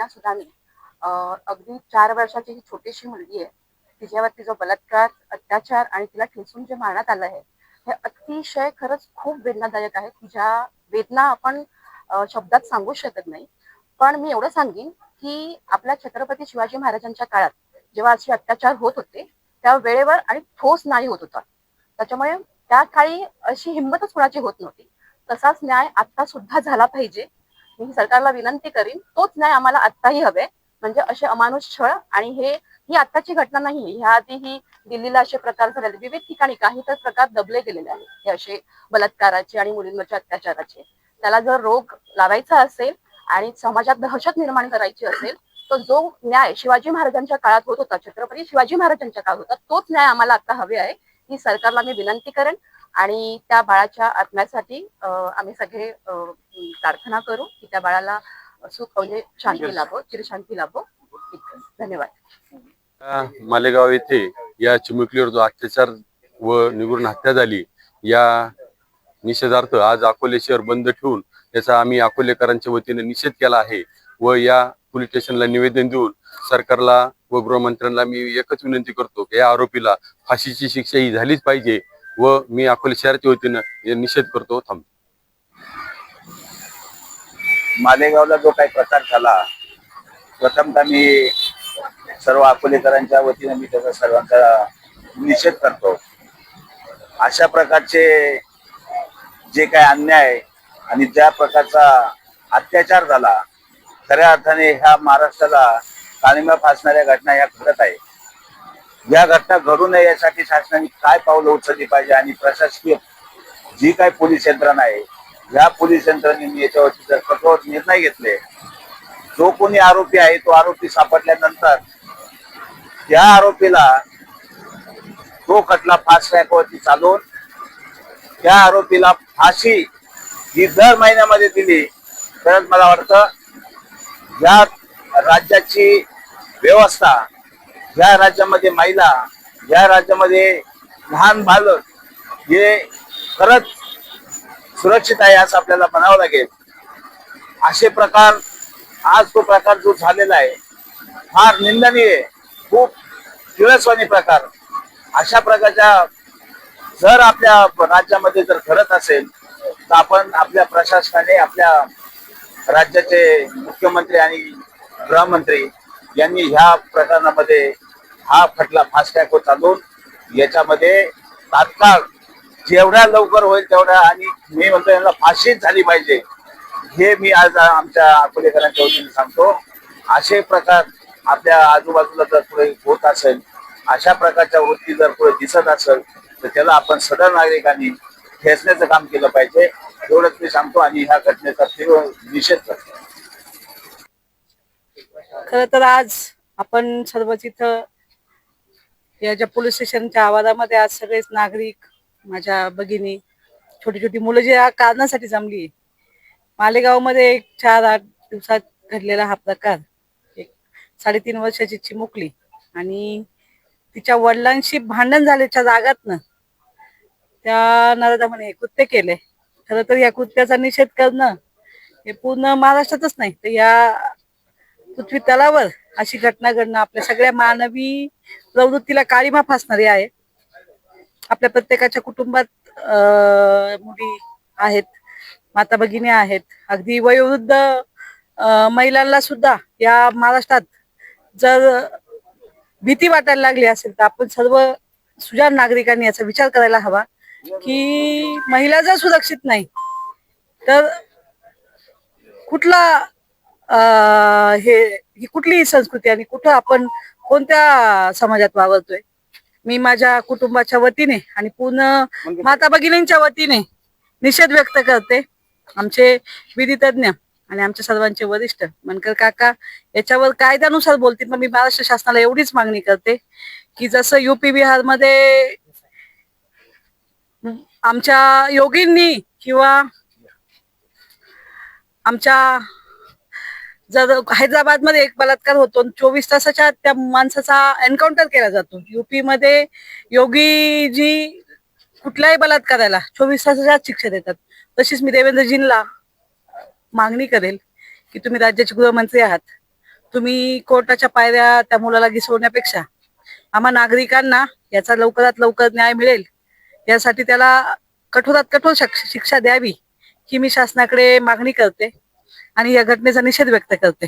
महिना सुद्धा मी अगदी चार वर्षाची ही छोटीशी मुलगी आहे तिच्यावरती जो बलात्कार अत्याचार आणि तिला ठेचून जे मारण्यात आलं आहे हे अतिशय खरंच खूप वेदनादायक आहे. तिच्या वेदना आपण शब्दात सांगू शकत नाही. पण मी एवढं सांगेन की आपल्या छत्रपती शिवाजी महाराजांच्या काळात जेव्हा असे अत्याचार होत होते त्या वेळेवर आणि ठोस न्याय होत होता. त्याच्यामुळे त्या काळी अशी हिंमतच कुणाची होत नव्हती. तसाच न्याय आता सुद्धा झाला पाहिजे. मी सरकारला विनंती करीन तोच न्याय आम्हाला आत्ताही हवे. म्हणजे असे अमानुष छळ आणि हे ही आत्ताची घटना नाही ह्या आधीही दिल्लीला असे प्रकार झालेले. विविध ठिकाणी काही तर प्रकार दबले गेलेले आहेत. हे असे बलात्काराचे आणि मुलींवरच्या अत्याचाराचे. त्याला जर रोग लावायचा असेल आणि समाजात दहशत निर्माण करायची असेल तर जो न्याय शिवाजी महाराजांच्या काळात होत होता छत्रपती शिवाजी महाराजांच्या काळात होता तोच न्याय आम्हाला आता हवे आहे. ही सरकारला मी विनंती करेन. आणि त्या बाळाच्या आत्म्यासाठी आम्ही सगळे प्रार्थना करू की त्या बाळाला सुख म्हणजे शांती लाभो चिरशांती लाभो. धन्यवाद. मालेगाव येथे या चिमुकलीवर जो अत्याचार व निगुण हत्या झाली या निषेधार्थ आज अकोले शहर बंद ठेवून याचा आम्ही अकोलेकरांच्या वतीने निषेध केला आहे व या पोलीस स्टेशनला निवेदन देऊन सरकारला व गृहमंत्र्यांना मी एकच विनंती करतो की या आरोपीला फाशीची शिक्षा ही झालीच पाहिजे. व मी अकोले शहराच्या वतीनं हे निषेध करतो थांब. मालेगावला जो काही प्रकार झाला प्रथमतः मी सर्व अकोलेकरांच्या वतीने मी त्याचा सर्वांचा निषेध करतो. अशा प्रकारचे जे काही अन्याय आणि ज्या प्रकारचा अत्याचार झाला खऱ्या अर्थाने ह्या महाराष्ट्राला काळिमा फासणाऱ्या घटना ह्या घडत आहे या घटना घडू नये यासाठी शासनाने काय पावलं उचलली पाहिजे आणि प्रशासकीय जी काही पोलीस यंत्रणा आहे या पोलीस यंत्रणेने याच्यावरती जर कठोर निर्णय घेतले जो कोणी आरोपी आहे तो आरोपी सापडल्यानंतर त्या आरोपीला तो खटला फास्ट ट्रॅकवरती चालवून त्या आरोपीला फाशी ही दर महिन्यामध्ये दिली. तरच मला वाटतं या राज्याची व्यवस्था या राज्यामध्ये महिला या राज्यामध्ये लहान बालक हे खरंच सुरक्षित आहे असं आपल्याला म्हणावं लागेल असे प्रकार आज तो प्रकार जो झालेला आहे फार निंदनीय आहे. खूप किळसवानी प्रकार अशा प्रकारच्या जर आपल्या राज्यामध्ये जर घडत असेल तर आपण आपल्या प्रशासनाने आपल्या राज्याचे मुख्यमंत्री आणि गृहमंत्री यांनी ह्या प्रकरणामध्ये हा खटला फास्ट होत चालून याच्यामध्ये तात्काळ जेवढ्या लवकर होईल तेवढ्या आणि मी म्हणतो यांना फाशीच झाली पाहिजे. हे मी आज आमच्या अकोलेकरांच्या वतीने सांगतो. असे प्रकार आपल्या आजूबाजूला जर पुढे होत असेल अशा प्रकारच्या वृत्ती जर पुढे दिसत असेल तर त्याला आपण सदर नागरिकांनी ठेचण्याचं काम केलं पाहिजे. एवढंच मी सांगतो आणि ह्या घटनेचा तीव्र निषेध करतो. खर तर आज आपण सर्वच इथं या ज्या पोलीस स्टेशनच्या आवारामध्ये आज सगळेच नागरिक माझ्या भगिनी छोटी छोटी मुलं जे या कारणासाठी जमली मालेगावमध्ये एक चार आठ दिवसात घडलेला हा प्रकार. एक साडेतीन वर्षाची चिमुकली आणि तिच्या वडिलांशी भांडण झाल्याच्या जागातनं त्या नराधमाने हे कृत्य केले खरं तर या कृत्याचा निषेध करणं हे पूर्ण महाराष्ट्रातच नाही तर या पृथ्वी तलावर अशी घटना घडणं आपल्या सगळ्या मानवी प्रवृत्तीला काळीमा फासणारी आहे. आपल्या प्रत्येकाच्या कुटुंबात मुली आहेत माता भगिनी आहेत. अगदी वयोवृद्ध महिलांना सुद्धा या महाराष्ट्रात जर भीती वाटायला लागली असेल तर आपण सर्व सुजाण नागरिकांनी याचा विचार करायला हवा की महिला जर सुरक्षित नाही तर कुठला हे ही कुठली संस्कृती आणि कुठं आपण कोणत्या समाजात वावरतोय? मी माझ्या कुटुंबाच्या वतीने आणि पूर्ण माता भगिनींच्या वतीने निषेध व्यक्त करते. आमचे विधी तज्ञ आणि आमच्या सर्वांचे वरिष्ठ मनकर काका याच्यावर कायद्यानुसार बोलतील पण मी महाराष्ट्र शासनाला एवढीच मागणी करते की जसं युपी बिहारमध्ये आमच्या योगींनी किंवा आमच्या जर हैदराबादमध्ये एक बलात्कार होतो चोवीस तासाच्या त्या माणसाचा एन्काउंटर केला जातो. युपी मध्ये कुठल्याही बलात्काराला चोवीस तासाच्या शिक्षा देतात. तशीच मी देवेंद्रजींना मागणी करेल की तुम्ही राज्याचे गृहमंत्री आहात. तुम्ही कोर्टाच्या पायऱ्या त्या मुलाला घिसवण्यापेक्षा आम्हा नागरिकांना याचा लवकरात लवकर न्याय मिळेल. यासाठी त्याला कठोरात कठोर शिक्षा द्यावी ही मी शासनाकडे मागणी करते. आणि या घटनेचा निषेध व्यक्त करते.